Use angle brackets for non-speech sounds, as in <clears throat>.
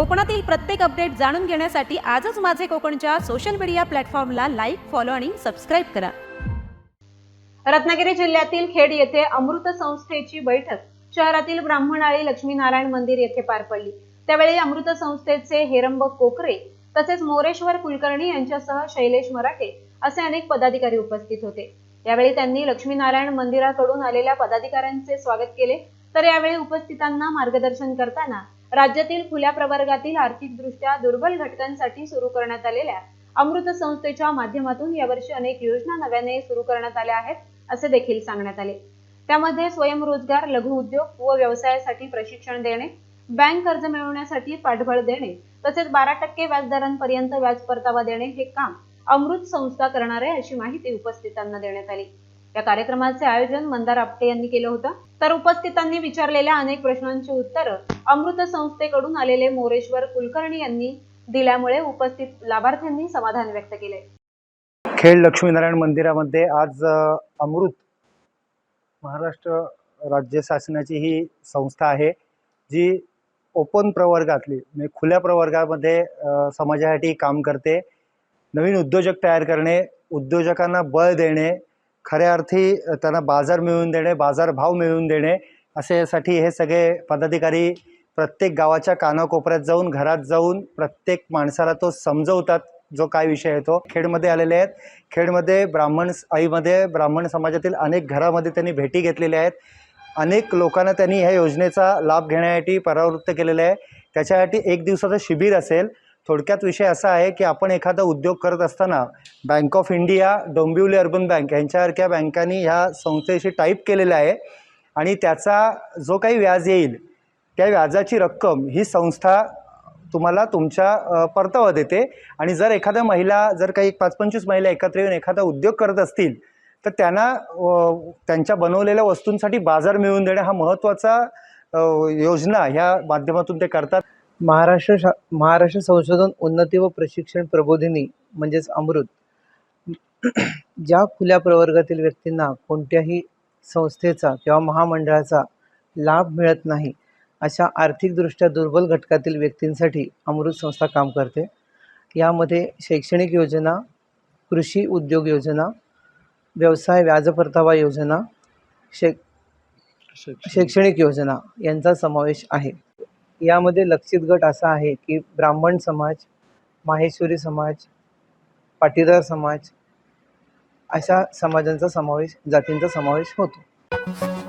कोकणातील प्रत्येक अपडेट जाणून घेण्यासाठी आजच माझे कोकणच्या सोशल मीडिया प्लॅटफॉर्मला लाईक फॉलो आणि सबस्क्राईब करा. रत्नागिरी जिल्ह्यातील खेड येथे अमृत संस्थेची बैठक. शहरातील ब्राह्मणाळी लक्ष्मीनारायण मंदिर येथे पार पडली. त्यावेळी अमृत संस्थेचे हेरंब कोकरे तसेच मोरेश्वर कुलकर्णी यांच्यासह शैलेश मराठे असे अनेक पदाधिकारी उपस्थित होते. यावेळी त्यांनी लक्ष्मीनारायण मंदिराकडून आलेल्या पदाधिकाऱ्यांचे स्वागत केले. तर यावेळी उपस्थितांना मार्गदर्शन करताना राज्यातील खुल्या प्रवर्गातील आर्थिकदृष्ट्या दुर्बल घटकांसाठी सुरू करण्यात आलेल्या अमृत संस्थेच्या माध्यमातून यावर्षी अनेक योजना नव्याने सुरू करण्यात आल्या आहेत असे देखील सांगण्यात आले. त्यामध्ये स्वयंरोजगार लघु उद्योग व व्यवसायासाठी प्रशिक्षण देणे बँक कर्ज मिळवण्यासाठी पाठबळ देणे तसेच बारा टक्के व्याजदरांपर्यंत व्याज परतावा देणे हे काम अमृत संस्था करणार आहे अशी माहिती उपस्थितांना देण्यात आली. या कार्यक्रमाचे आयोजन मंदार आपटे यांनी केलं होतं. तर उपस्थितांनी विचारलेल्या अनेक प्रश्नांची उत्तरं अमृत संस्थेकडून आलेले मोरेश्वर कुलकर्णी यांनी दिल्यामुळे उपस्थित लाभार्थ्यांनी समाधान व्यक्त केले. खेड लक्ष्मीनारायण मंदिरामध्ये आज अमृत महाराष्ट्र राज्य शासनाची ही संस्था आहे जी ओपन प्रवर्गातली म्हणजे खुल्या प्रवर्गामध्ये समाजासाठी काम करते. नवीन उद्योजक तयार करणे उद्योजकांना बळ देणे खऱ्या अर्थी त्यांना बाजार मिळवून देणे बाजारभाव मिळवून देणे असेसाठी हे सगळे पदाधिकारी प्रत्येक गावाच्या कानाकोपऱ्यात जाऊन घरात जाऊन प्रत्येक माणसाला तो समजवतात जो काय विषय आहे तो. खेडमध्ये आलेले आहेत. खेडमध्ये ब्राह्मण आईमध्ये ब्राह्मण समाजातील अनेक घरामध्ये त्यांनी भेटी घेतलेल्या आहेत. अनेक लोकांना त्यांनी ह्या योजनेचा लाभ घेण्यासाठी परावृत्त केलेलं आहे. त्याच्यासाठी एक दिवसाचं शिबिर असेल. थोडक्यात विषय असा आहे की आपण एखादा उद्योग करत असताना bank of India Dombivli urban bank यांच्यासारख्या बँकांनी ह्या संस्थेशी टाईप केलेलं आहे आणि त्याचा जो काही व्याज येईल त्या व्याजाची रक्कम ही संस्था तुम्हाला तुमच्या परतावा देते. आणि जर एखाद्या महिला जर काही पाच पंचवीस महिला एकत्र येऊन एखादा उद्योग करत असतील तर त्यांना त्यांच्या बनवलेल्या वस्तूंसाठी बाजार मिळवून देणे हा महत्त्वाचा योजना ह्या माध्यमातून ते करतात. महाराष्ट्र शा महाराष्ट्र संशोधन उन्नती व प्रशिक्षण प्रबोधिनी म्हणजेच अमृत. <clears throat> ज्या खुल्या प्रवर्गातील व्यक्तींना कोणत्याही संस्थेचा किंवा महामंडळाचा लाभ मिळत नाही अशा आर्थिकदृष्ट्या दुर्बल घटकातील व्यक्तींसाठी अमृत संस्था काम करते. यामध्ये शैक्षणिक योजना कृषी उद्योग योजना व्यवसाय व्याज परतावा योजना शै शैक्षणिक योजना यांचा समावेश आहे. यामध्ये लक्षित गट असा आहे की ब्राह्मण समाज माहेश्वरी समाज पाटीदार समाज अशा समाजांचा समावेश जातींचा समावेश होतो.